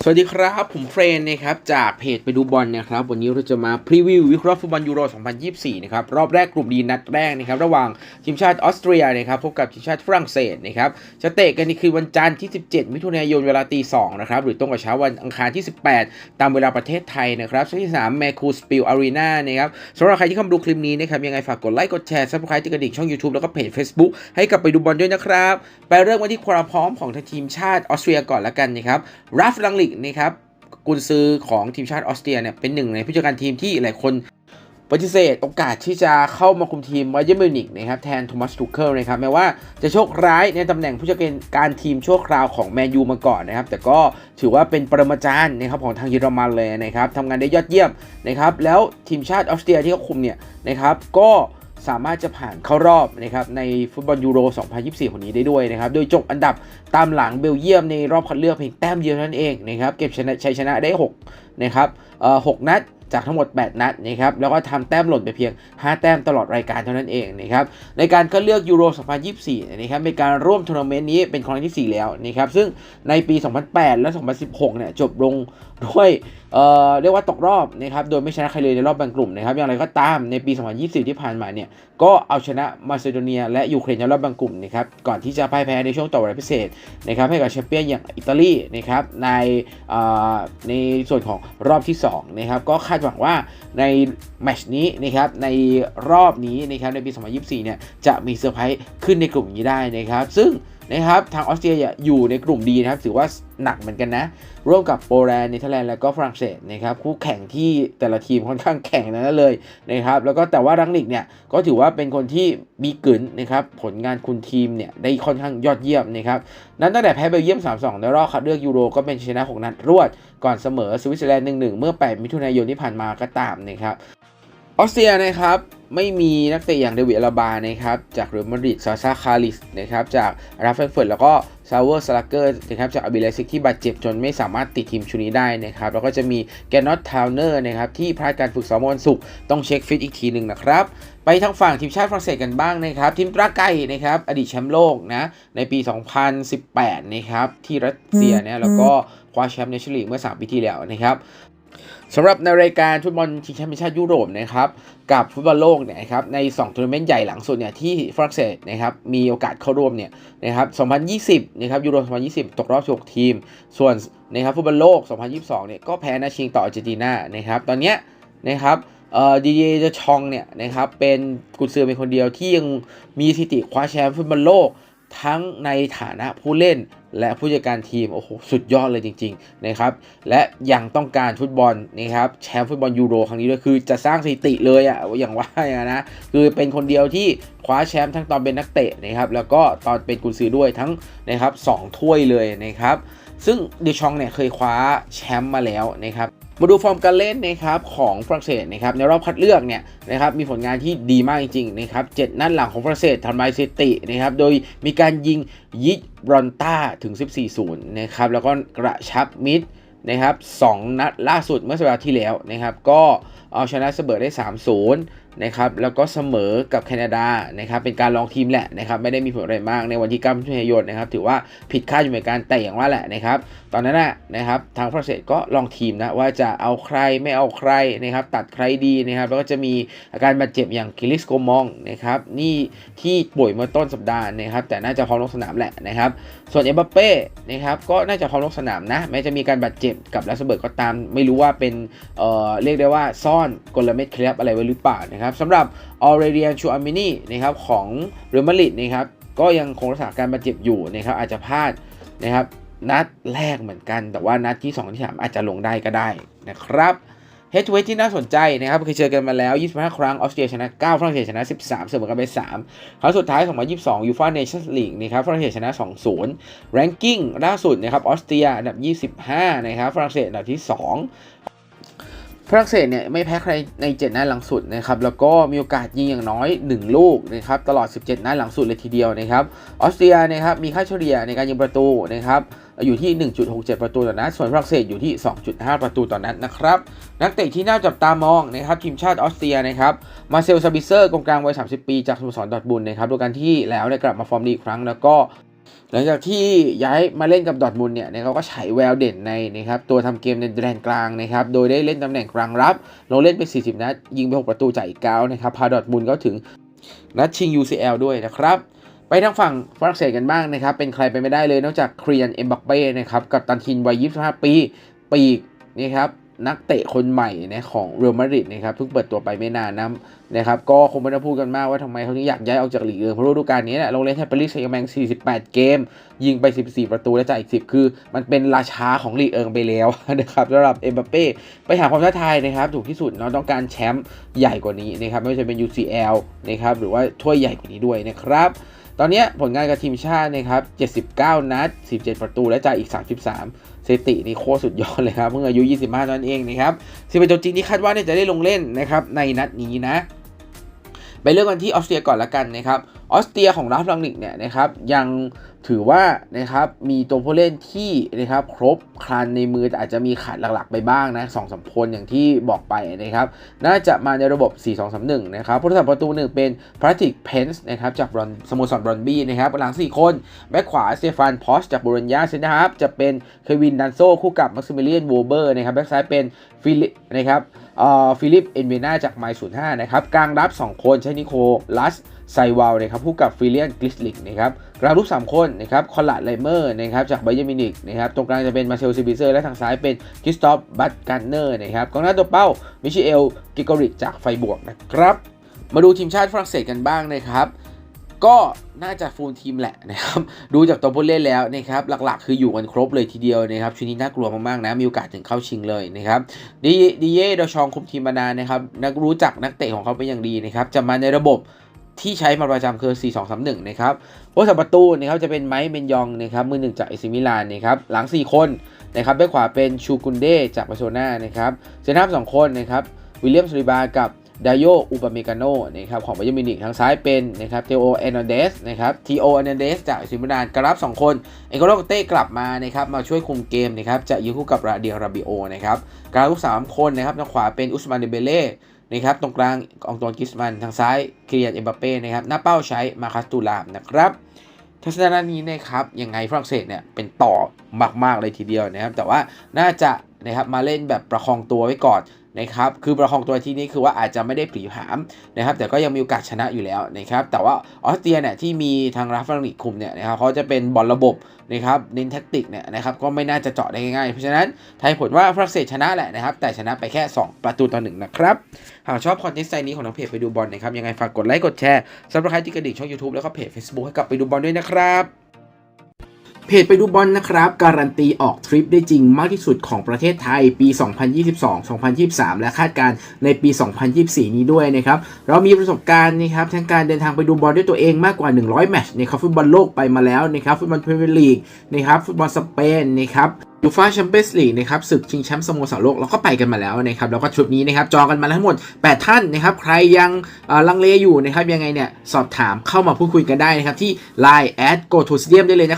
สวัสดีครับ ผมเฟรนนะครับ จากเพจไปดูบอลนะครับ วันนี้เราจะมาพรีวิววิเคราะห์ฟุตบอลยูโร 2024 นะครับ รอบแรกกลุ่มดีนัดแรกนะครับ ระหว่างทีมชาติออสเตรียนะครับ พบกับทีมชาติฝรั่งเศสนะครับ จะเตะกันในคืนวันจันทร์ที่ 17 มิถุนายนเวลาตี2นะครับ หรือตรงกับเช้าวันอังคารที่ 18 ตามเวลาประเทศไทยนะครับที่สนามแมคูสปิลอารีนานะครับสำหรับใครที่เข้ามาดูคลิปนี้นะครับ ยังไงฝากกดไลค์ กดแชร์ซับสไครต์ติดกระดิ่งช่อง YouTube แล้วก็เพจ Facebook ให้กับไปดูบอลด้วยนะครับ ไปเริ่มกันที่ความพร้อมของทีมชาติออสเตรียก่อนละกันนะครับราฟลังลิกนะครับกุนซือของทีมชาติออสเตรียเนี่ยเป็นหนึ่งในผู้จัดการทีมที่หลายคนปฏิเสธโอกาสที่จะเข้ามาคุมทีมไบเยอร์มิวนิกนะครับแทนโทมัสทูเคิลนะครับแม้ว่าจะโชคร้ายในตำแหน่งผู้จัดการทีมชั่วคราวของแมนยูมาก่อนนะครับแต่ก็ถือว่าเป็นปรมาจารย์นะครับของทางเยอรมันเลยนะครับทำงานได้ยอดเยี่ยมนะครับแล้วทีมชาติออสเตรียที่เขาคุมเนี่ยนะครับก็ สามารถจะผ่านเข้ารอบนะครับในฟุตบอลยูโร 2024 คนนี้ได้ด้วยนะครับ โดยจบอันดับตามหลังเบลเยียมในรอบคัดเลือกเพียงแต้มเดียวนั้นเองนะครับเก็บชนะชัยชนะได้6นะครับเอ่อ6นัดจากทั้งหมด 8 นัดนะครับแล้วก็ทำแต้มหล่นไปเพียง 5 แต้มตลอดรายการเท่านั้นเองนะครับในการคัดเลือกยูโร 2024 นะครับเป็นการร่วมทัวร์นาเมนต์นี้เป็นครั้งที่ 4 แล้วนะครับซึ่งในปี 2008 และ 2016 เนี่ยจบลงด้วย เอ่อเรียกว่าตกรอบนะครับโดยไม่ชนะใครเลยในรอบแบ่งกลุ่มนะครับอย่างไรก็ตามในปี 2024ที่ผ่านมาเนี่ยก็เอาชนะมาซิโดเนีย และยูเครนในรอบแบ่งกลุ่มนะครับก่อนที่จะพ่ายแพ้ในช่วงต่อเวลาพิเศษนะครับให้กับแชมเปี้ยนอย่างอิตาลีนะครับในเอ่อในส่วนของรอบที่2นะครับก็คาดหวังว่าในแมชนี้นะครับในรอบนี้นะครับในปี 2024 เนี่ยจะมีเซอร์ไพรส์ขึ้นในกลุ่มนี้ได้นะครับซึ่ง นะครับ ทางออสเตรียอยู่ในกลุ่มดีนะครับ ถือว่าหนักเหมือนกันนะ ร่วมกับโปแลนด์เนเธอร์แลนด์ และก็ฝรั่งเศสนะครับ คู่แข่งที่แต่ละทีมค่อนข้างแข่งนั้นเลยนะครับ แล้วก็แต่ว่ารังลิกเนี่ยก็ถือว่าเป็นคนที่มีกลืนนะครับ ผลงานคุณทีมเนี่ยได้ค่อนข้างยอดเยี่ยมนะครับ นั้นตั้งแต่แพ้เบลเยียม 3-2 ในรอบคัดเลือกยูโรก็เป็นชนะ 6 นัดรวด ก่อนเสมอสวิตเซอร์แลนด์ 1-1 เมื่อ 8 มิถุนายนที่ผ่านมาก็ตามนะครับ ออสเตรียนะครับ ไม่มีนักเตะอย่างเดวิดอลาบานะครับจากเรอัลมาดริดซาซาคาริสนะครับจากราฟเฟนเฟิร์ตแล้วก็ซาวเวอร์สลักเกอร์นะครับจากอาบิเลซิกที่บาดเจ็บจนไม่สามารถติดทีมชุดนี้ได้นะครับแล้วก็จะมีแกนนอตทาวเนอร์นะครับที่พลาดการฝึกซ้อมวันศุกร์ต้องเช็คฟิตอีกทีหนึ่งนะครับไปทางฝั่งทีมชาติฝรั่งเศสกันบ้างนะครับทีมตราไกนะครับอดีตแชมป์โลกนะในปี 2018 นะครับที่รัสเซียเนี่ยแล้วก็คว้าแชมป์ในชลีกเมื่อ 3 ปีที่แล้วนะครับ สำหรับในรายการฟุตบอลชิงแชมป์ชาติยุโรปนะครับกับฟุตบอลโลกเนี่ยครับใน2ทัวร์นาเมนต์ใหญ่หลังสุดเนี่ยที่ฝรั่งเศสนะครับมีโอกาสเข้าร่วมเนี่ยนะครับ 2020 นะครับยูโร 2020 ตกรอบ 16 ทีม ส่วนนะครับฟุตบอลโลก 2022 เนี่ยก็แพ้นัดชิงต่ออาร์เจนตินานะครับตอนเนี้ยนะครับเอ่อดีเจเจชองเนี่ยนะครับเป็นกุนซือเป็นคนเดียวที่ยังมีสถิติคว้าแชมป์ฟุตบอลโลก ทั้งในฐานะผู้เล่นและผู้จัดการทีมโอ้โหสุดยอดเลยจริงๆนะครับและยังต้องการฟุตบอลนะครับแชมป์ฟุตบอลยูโรครั้งนี้ด้วยคือจะสร้างสถิติเลยอะ่ะอย่างว่าอย่างนะคือเป็นคนเดียวที่คว้าแชมป์ทั้งตอนเป็นนักเตะนะครับแล้วก็ตอนเป็นกุนซือด้วยทั้งนะครับสองถ้วยเลยนะครับซึ่งเดชองเนี่ยเคยคว้าแชมป์มาแล้วนะครับ มาดูฟอร์มการเล่นนะครับของฝรั่งเศสนะครับในรอบคัดเลือกเนี่ยนะครับมีผลงานที่ดีมากจริงๆนะครับเจ็ดนัดหลังของฝรั่งเศสทำลายสถิตินะครับโดยมีการยิงยิบรอนต้าถึง 14-0นะครับแล้วก็กระชับมิดนะครับ2นัดล่าสุดเมื่อสัปดาห์ที่แล้วนะครับก็เอาชนะเสเบิร์ได้ 3-0 นะครับแล้วก็เสมอกับแคนาดานะครับเป็นการลองทีมแหละนะครับไม่ได้มีผลอะไรมากในวันที่9มิถุนายนนะครับถือว่าผิดคาดอยู่เหมือนกันแต่อย่างว่าแหละนะครับตอนนั้นนะนะครับทางฝรั่งเศสก็ลองทีมนะว่าจะเอาใครไม่เอาใครนะครับตัดใครดีนะครับแล้วก็จะมีอาการบาดเจ็บอย่างกิลิสโกมองนะครับนี่ที่ป่วยเมื่อต้นสัปดาห์นะครับแต่น่าจะพร้อมลงสนามแหละนะครับส่วนเอ็มบัปเป้นะครับก็น่าจะพร้อมลงสนามนะแม้จะมีการบาดเจ็บกับลัสเบิร์กก็ตาม ไม่รู้ว่าเป็นเอ่อเรียกได้ว่าซ่อนกลเม็ดเคลียบอะไรไว้หรือเปล่านะครับสำหรับออเรเดียนชูอามินีนะครับของเรอัลมาดริดนะครับก็ยังคงรักษาการบาดเจ็บอยู่นะครับอาจจะพลาดนะครับนัดแรกเหมือนกัน แต่ว่านัดที่2ที่3อาจจะลงได้ก็ได้นะครับเฮดทูเฮดที่น่าสนใจนะครับเคยเจอกันมาแล้ว 25 ครั้ง ออสเตรียชนะ 9 ฝรั่งเศสชนะ 13 เสมอกันไป 3 ครั้งสุดท้าย 2022 ยูฟ่าเนชั่นลีกนะครับฝรั่งเศสชนะ 2-0 แรงกิ้งล่าสุดนะครับออสเตรียอันดับ 25 นะครับฝรั่งเศสอันดับที่ 2 ฝรั่งเศสเนี่ยไม่แพ้ใครใน 7 นัดหลังสุดนะครับแล้วก็มีโอกาสยิงอย่างน้อย 1 ลูกนะครับตลอด 17 นัดหลังสุดเลยทีเดียวนะครับออสเตรียนะครับมีค่าเฉลี่ยในการยิงประตูนะครับอยู่ที่ 1.67 ประตูต่อนัดส่วนฝรั่งเศสอยู่ที่ 2.5 ประตูต่อนัดนะครับนักเตะที่น่าจับตามองนะครับทีมชาติออสเตรียนะครับมาเซลซาบิเซอร์กองกลางวัย 30 ปีจากสโมสรดอทบุนนะครับดูกันที่แล้วได้กลับมาฟอร์มดีอีกครั้งแล้วก็ หลังจากที่ย้ายมาเล่นกับดอทมุนเนี่ยนะครับก็ฉายแววเด่นในนะครับตัวทำเกมในแดนกลางนะครับโดยได้เล่นตำแหน่งกลางรับลงเล่นไป 40 นัด ยิงไป 6 ประตูจ่ายอีก9นะครับพาดอทมุนก็ถึงนัดชิง UCL ด้วยนะครับไปทางฝั่งฝรั่งเศสกันบ้างนะครับเป็นใครไปไม่ได้เลยนอกจากเครียนเอ็มบักเป้นะครับกับตันทินวัย 25 ปีปีกนะครับ นักเตะคนใหม่นะของเรอัลมาดริดนะครับเพิ่งเปิดตัวไปไม่นานนะนะครับก็คงไม่ต้องพูดกันมากว่าทำไมเขาถึงอยากย้ายออกจากลีกเออเพราะฤดูกาลนี้เนี่ยลงเล่นให้ปารีสแซงต์แมง48 เกม ยิงไป 14 ประตูและจ่ายอีก 10 คือ มันเป็นราชาของลีกเอิงไปแล้วนะครับสำหรับเอ็มบัปเป้ไปหาความท้าทายนะครับถูกที่สุดเนาะต้องการแชมป์ใหญ่กว่านี้นะครับไม่ว่าจะเป็น UCL นะครับหรือว่าถ้วยใหญ่กว่านี้ด้วยนะครับ อนนี้ผลงานกับทีมชาตินะครับ 79 นัด 17 ประตู และจ่ายอีก 33สถิตินี่โคตรสุดยอดเลยครับ เพิ่งอายุ 25นั่นเองนะครับซิเป็นตัวจริงที่คาดว่าเนี่ยจะได้ลงเล่นนะครับในนัดนี้นะ ไปเรื่องกันที่ออสเตรียก่อนละกันนะครับ ออสเตรียของราฟลังนิกเนี่ยนะครับยัง ถือว่านะครับมีตัวผู้เล่นที่นะครับครบครันในมือแต่อาจจะมีขาดหลักๆไปบ้างนะสองสามคนอย่างที่บอกไปนะครับ น่าจะมาในระบบ 4-2-3-1 นะครับผู้รักษาประตูหนึ่งเป็นพาร์ติกเพนส์นะครับจากบรอนสโมสรบรอนบี้นะครับหลัง 4 คน แบ็คขวาสเตฟานพอสจากบูรัญญาเซนนะครับจะเป็นเควินดันโซคู่กับมักซิมิเลียนโวเบอร์นะครับแบ็คซ้ายเป็นฟิลิปนะครับ ฟิลิปเอ็นเวนาจากไมล์ศูนย์ห้านะครับกลางรับ 2 คนใช้นิโคลัสไซวาลนะครับคู่กับฟิเลียนกลิสลิกนะครับกลางรุก3 คนนะครับคอลลัดไลเมอร์นะครับจากไบเยอร์มินิกนะครับตรงกลางจะเป็นมาเชลซิบิเซอร์และทางซ้ายเป็นคริสตอฟบัตการเนอร์นะครับกองหน้าตัวเป้ามิเชลกิโกริกจากไฟบวกนะครับมาดูทีมชาติฝรั่งเศสกันบ้างนะครับ ก็น่าจะฟูลทีมแหละนะครับ ดูจากตัวผู้เล่นแล้วนะครับหลักๆ คืออยู่กันครบเลยทีเดียวนะครับชุดนี้น่ากลัวมากๆนะมีโอกาสถึงเข้าชิงเลยนะครับดีดีเย่ดอชองคุมทีมมานานนะครับนักรู้จักนักเตะของเขาเป็นอย่างดีนะครับจะมาในระบบที่ใช้มาประจำคือ 4-2-3-1 นะครับผู้สัประตูนะครับจะเป็นไมค์เบนยองนะครับมือหนึ่งจากเอซิมิลานนะครับหลัง 4 คนนะครับแบ็คขวาเป็นชูกุนเดจากบาร์เซโลนานะครับเซนทับสองคนนะครับวิลเลียมสลิบากับ ดาโยอุปเมกาโนนะครับของบาเยอร์มิวนิกทางซ้ายเป็นนะครับเทโอเอนันเดสนะครับทีโอเอนันเดสจากซิมิลานกรับ 2 คนเอโกโลเต้กลับมานะครับมาช่วยคุมเกมนะครับจะยืนคู่กับราเดียราบิโอนะครับกลางลูก 3 คนนะครับทางขวาเป็นอุสมานเดเบเล่นะครับตรงกลางองตวนกิสมันทางซ้ายเคลียร์เอ็มบัปเป้นะครับหน้าเป้าใช้มาคัสตูลามนะครับทัศนะนี้นะครับยังไงฝรั่งเศสเนี่ยเป็นต่อมากๆเลยทีเดียวนะครับแต่ว่าน่าจะนะครับมาเล่นแบบประคองตัวไว้ก่อน นะครับ คือประคองตัวที่นี้คือว่าอาจจะไม่ได้ผีผามนะครับ แต่ก็ยังมีโอกาสชนะอยู่แล้วนะครับ แต่ว่าออสเตรียเนี่ยที่มีทางราฟานิกคุมเนี่ยนะครับเขาจะเป็นบอลระบบนะครับเน้นแท็กติกเนี่ยนะครับก็ไม่น่าจะเจาะได้ง่ายเพราะฉะนั้นทายผลว่าฝรั่งเศสชนะแหละนะครับ แต่ชนะไปแค่ 2 ประตูต่อหนึ่งนะครับ หากชอบคอนเทนต์ไซนี้ของน้องเพจไปดูบอลนะครับยังไงฝากกดไลค์กดแชร์ซับสไครต์ที่กระดิ่งช่อง YouTube แล้วก็เพจ Facebook ให้กลับไปดูบอลด้วยนะครับ เพจไปดูบอลนะครับ การันตีออกทริปได้จริงมากที่สุดของประเทศไทยปี 2022 2023 และคาดการณ์ในปี 2024 นี้ด้วยนะครับ เรามีประสบการณ์นะครับทั้งการเดินทางไปดูบอลด้วยตัวเองมากกว่า 100 แมตช์นะครับฟุตบอลโลกไปมาแล้วนะครับฟุตบอลพรีเมียร์ลีกนะครับฟุตบอลสเปนนะครับยูฟ่าแชมเปี้ยนส์ลีกนะครับศึกชิงแชมป์สโมสรโลกเราก็ไปกันมาแล้วนะครับแล้วก็ทริปนี้นะครับจองกันมาทั้งหมด 8 ท่านนะครับใครยังลังเลอยู่นะครับยังไงเนี่ยสอบถามเข้ามาพูดคุยกันได้นะครับที่ Line at go to stadium ได้เลยนะ